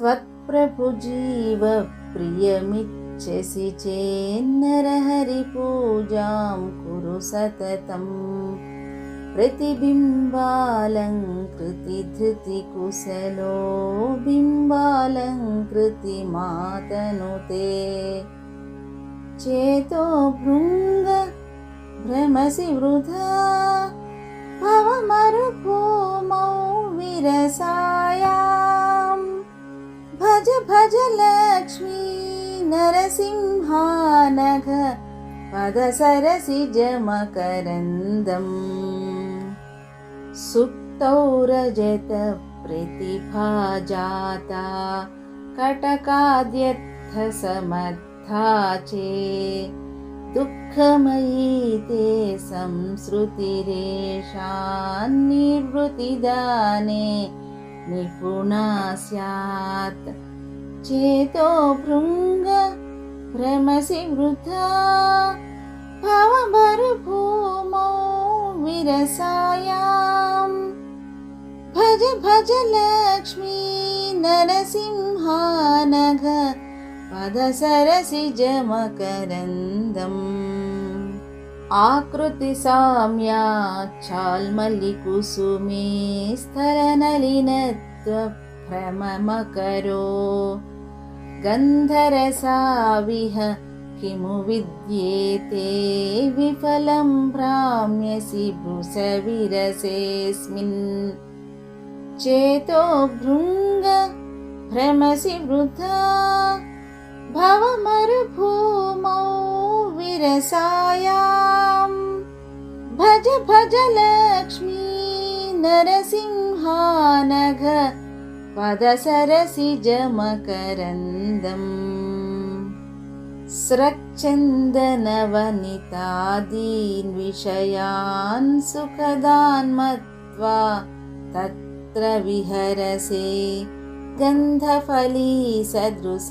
त्वत्प्रभुजीवप्रियमिच्छसि चेन्नरहरिपूजां कुरु सततं प्रतिबिम्बालङ्कृतिधृतिकुशलो बिम्बालङ्कृतिमातनुते चेतो भृङ्ग भ्रमसि वृथा भवमरुभूमौ विरसायां भज भज लक्ष्मी नरसिंहानघ पदसरसिजमकरन्दम् सुप्तौ रजतप्रतिभा जाता कटकाद्यर्थसमर्था चे। दुःखमयी ते संसृतिरेषान्निवृत्तिदाने निपुणा स्यात् चेतो भृङ्ग भ्रमसि वृथा। भवभरभूमौ विरसायां भज भज लक्ष्मी नरसिंहानघ पदसरसिजमकरन्दम् आकृतिसाम्याच्छाल्मल्लिकुसुमे स्थलनलिनत्वभ्रममकरो गन्धरसाविह किमु विद्येते विफलं भ्राम्यसि भृशविरसेऽस्मिन् चेतो भृङ्ग भ्रमसि वृथा भवमरुभूमौ विरसायां भज भज लक्ष्मी नरसिंहानघ पदसरसिजमकरन्दम् स्रक्चन्दनवनितादीन् विषयान् सुखदान् मत्वा तत्र विहरसे गन्धफली सदृशाननुतेमि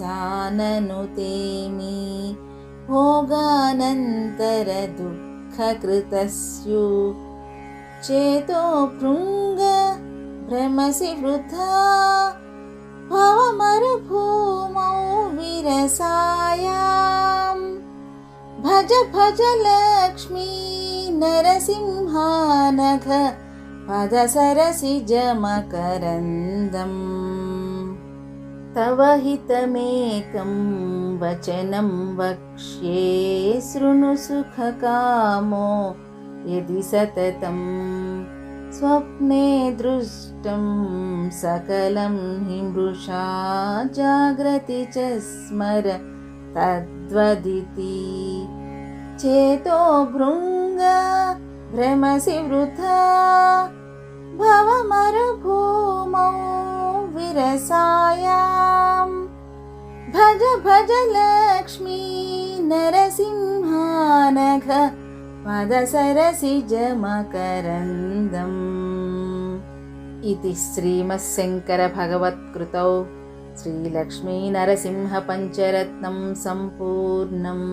भोगानन्तरदुःखकृतस्यु चेतो भृङ्ग भ्रमसि वृथा भवमरुभूमौ विरसायां भज भज लक्ष्मी नरसिंहानघ पदसरसिजमकरन्दम् तव हितमेकं वचनं वक्ष्ये शृणु सुखकामो यदि सततं स्वप्ने दृष्टं सकलं हि मृषा जाग्रति च स्मर तद्वदिति। चेतो भृङ्ग भ्रमसि वृथा भवमरुभूमौ विरसायां भज भज लक्ष्मी नरसिंहानघ पदसरसिजमकरन्दम् इति श्रीमत्शङ्करभगवत्कृतौ श्रीलक्ष्मीनरसिंहपञ्चरत्नं सम्पूर्णम्